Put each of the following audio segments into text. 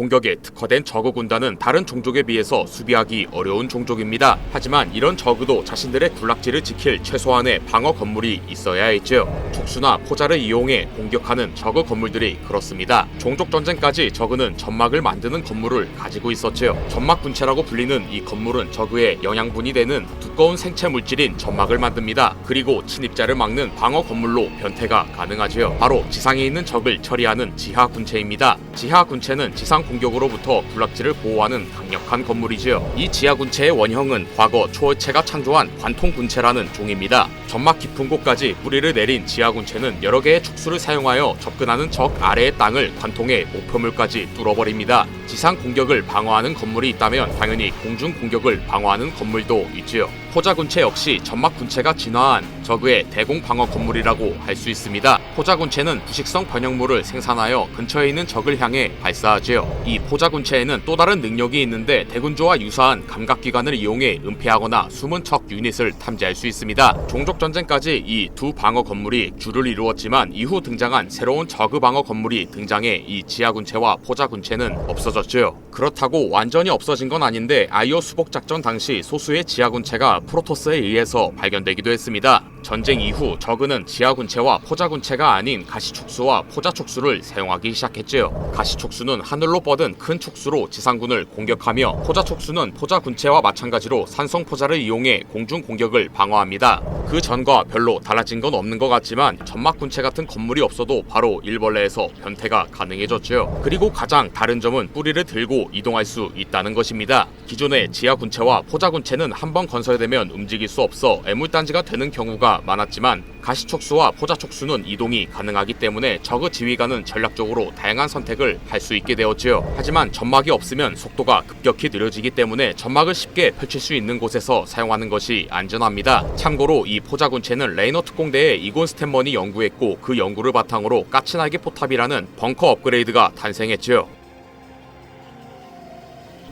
공격에 특화된 저그 군단은 다른 종족에 비해서 수비하기 어려운 종족입니다. 하지만 이런 저그도 자신들의 군락지를 지킬 최소한의 방어 건물이 있어야 했죠. 촉수나 포자를 이용해 공격하는 저그 건물들이 그렇습니다. 종족 전쟁까지 저그는 점막을 만드는 건물을 가지고 있었죠. 점막 군체라고 불리는 이 건물은 저그의 영양분이 되는 두꺼운 생체 물질인 점막을 만듭니다. 그리고 침입자를 막는 방어 건물로 변태가 가능하지요. 바로 지상에 있는 적을 처리하는 지하 군체입니다. 지하 군체는 지상 공격으로부터 군락지를 보호하는 강력한 건물이지요. 이 지하 군체의 원형은 과거 초월체가 창조한 관통 군체라는 종입니다. 점막 깊은 곳까지 뿌리를 내린 지하 군체는 여러 개의 촉수를 사용하여 접근하는 적 아래의 땅을 관통해 목표물까지 뚫어버립니다. 지상 공격을 방어하는 건물이 있다면 당연히 공중 공격을 방어하는 건물도 있지요. 포자 군체 역시 점막 군체가 진화한 저그의 대공 방어 건물이라고 할 수 있습니다. 포자 군체는 부식성 변형물을 생산하여 근처에 있는 적을 향해 발사하지요. 이 포자 군체에는 또 다른 능력이 있는데 대군조와 유사한 감각기관을 이용해 은폐하거나 숨은 적 유닛을 탐지할 수 있습니다. 종족 전쟁까지 이 두 방어 건물이 주를 이루었지만 이후 등장한 새로운 저그 방어 건물이 등장해 이 지하 군체와 포자 군체는 없어졌 죠. 그렇다고 완전히 없어진 건 아닌데 아이오 수복 작전 당시 소수의 지하 군체가 프로토스에 의해서 발견되기도 했습니다. 전쟁 이후 저그는 지하 군체와 포자 군체가 아닌 가시 촉수와 포자 촉수를 사용하기 시작했지요. 가시 촉수는 하늘로 뻗은 큰 촉수로 지상군을 공격하며 포자 촉수는 포자 군체와 마찬가지로 산성 포자를 이용해 공중 공격을 방어합니다. 그 전과 별로 달라진 건 없는 것 같지만 점막 군체 같은 건물이 없어도 바로 일벌레에서 변태가 가능해졌죠. 그리고 가장 다른 점은 뿌리를 들고 이동할 수 있다는 것입니다. 기존의 지하 군체와 포자 군체는 한 번 건설되면 움직일 수 없어 애물단지가 되는 경우가 많았지만 가시 촉수와 포자 촉수는 이동이 가능하기 때문에 저그 지휘관은 전략적으로 다양한 선택을 할 수 있게 되었지요. 하지만 점막이 없으면 속도가 급격히 느려지기 때문에 점막을 쉽게 펼칠 수 있는 곳에서 사용하는 것이 안전합니다. 참고로 이 포자 군체는 레이너 특공대의 이곤 스탠먼이 연구했고 그 연구를 바탕으로 까치날개 포탑이라는 벙커 업그레이드가 탄생했지요.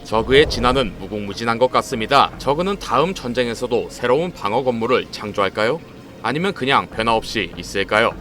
저그의 진화는 무궁무진한 것 같습니다. 저그는 다음 전쟁에서도 새로운 방어 건물을 창조할까요? 아니면 그냥 변화 없이 있을까요?